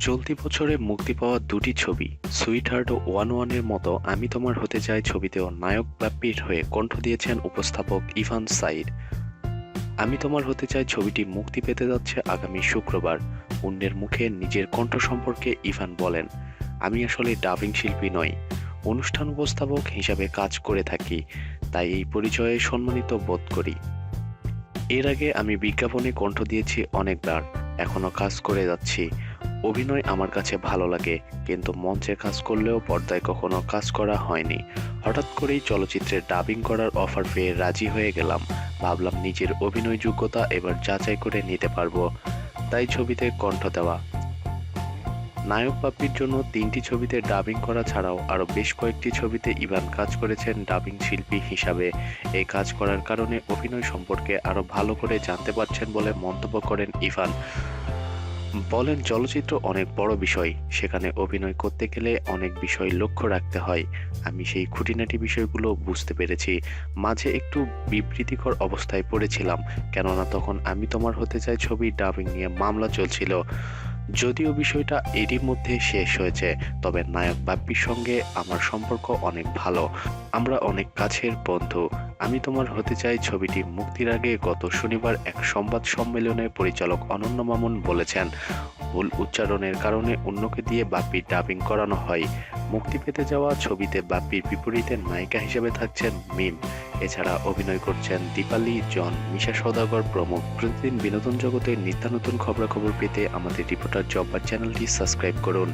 চলতি বছরে মুক্তি পাওয়া দুটি ছবি সুইট হার্ট ও ওয়ান ওয়ানের মতো আমি তোমার হতে চাই ছবিতেও নায়ক ব্যাপ্পির হয়ে কণ্ঠ দিয়েছেন উপস্থাপক ইভান সাইদ আমি তোমার হতে চাই ছবিটি মুক্তি পেতে যাচ্ছে আগামী শুক্রবার, অন্যের মুখে নিজের কণ্ঠ সম্পর্কে ইভান বলেন। আমি আসলে ডাবিং শিল্পী নই, অনুষ্ঠান উপস্থাপক হিসাবে কাজ করে থাকি, তাই এই পরিচয়ে সম্মানিত বোধ করি। এর আগে আমি বিজ্ঞাপনে কণ্ঠ দিয়েছি অনেকবার, এখনও কাজ করে যাচ্ছি। অভিনয় আমার কাছে ভালো লাগে, কিন্তু মঞ্চে কাজ করলেও পর্দায় কখনো কাজ করা হয়নি। হঠাৎ করেই চলচ্চিত্রে ডাবিং করার অফার পেয়ে রাজি হয়ে গেলাম। ভাবলাম নিজের অভিনয় যোগ্যতা এবার যাচাই করে নিতে পারব। তাই ছবিতে কণ্ঠ দেওয়া। নায়ক বাপ্পির জন্য তিনটি ছবিতে ডাবিং করা ছাড়াও আরও বেশ কয়েকটি ছবিতে ইভান কাজ করেছেন ডাবিং শিল্পী হিসাবে। এই কাজ করার কারণে অভিনয় সম্পর্কে আরও ভালো করে জানতে পারছেন বলে মন্তব্য করেন ইভান। বলেন, চলচ্চিত্র অনেক বড় বিষয়। সেখানে অভিনয় করতে গেলে অনেক বিষয় লক্ষ্য রাখতে হয়। আমি সেই খুঁটিনাটি বিষয়গুলো বুঝতে পেরেছি। মাঝে একটু বিবৃতিকর অবস্থায় পড়েছিলাম, কেননা তখন আমি তোমার হতে চাই ছবি ডাবিং নিয়ে মামলা চলছিল। যদিও বিষয়টা এরই মধ্যে শেষ হয়েছে, তবে নায়ক বাপ্পির সঙ্গে আমার সম্পর্ক অনেক ভালো। আমরা অনেক কাছের বন্ধু। আমি তোমার হতে চাই ছবিটি। মুক্তির আগে গত শনিবার এক সংবাদ সম্মেলনে পরিচালক অনন্য মামুন বলেছেন, ভুল উচ্চারণের কারণে অন্যকে দিয়ে বাপ্পির ডাবিং করানো হয়। মুক্তি পেতে যাওয়া ছবিতে বাপ্পির বিপরীতে নায়িকা হিসেবে থাকছেন মিম। এছাড়া অভিনয় করছেন দীপালি, জন, মিশা সওদাগর প্রমুখ। প্রতিদিন বিনোদন জগতের নিত্যানতুন খবরাখবর পেতে আমাদের রিপোর্টার জব্বার চ্যানেলটি সাবস্ক্রাইব করুন।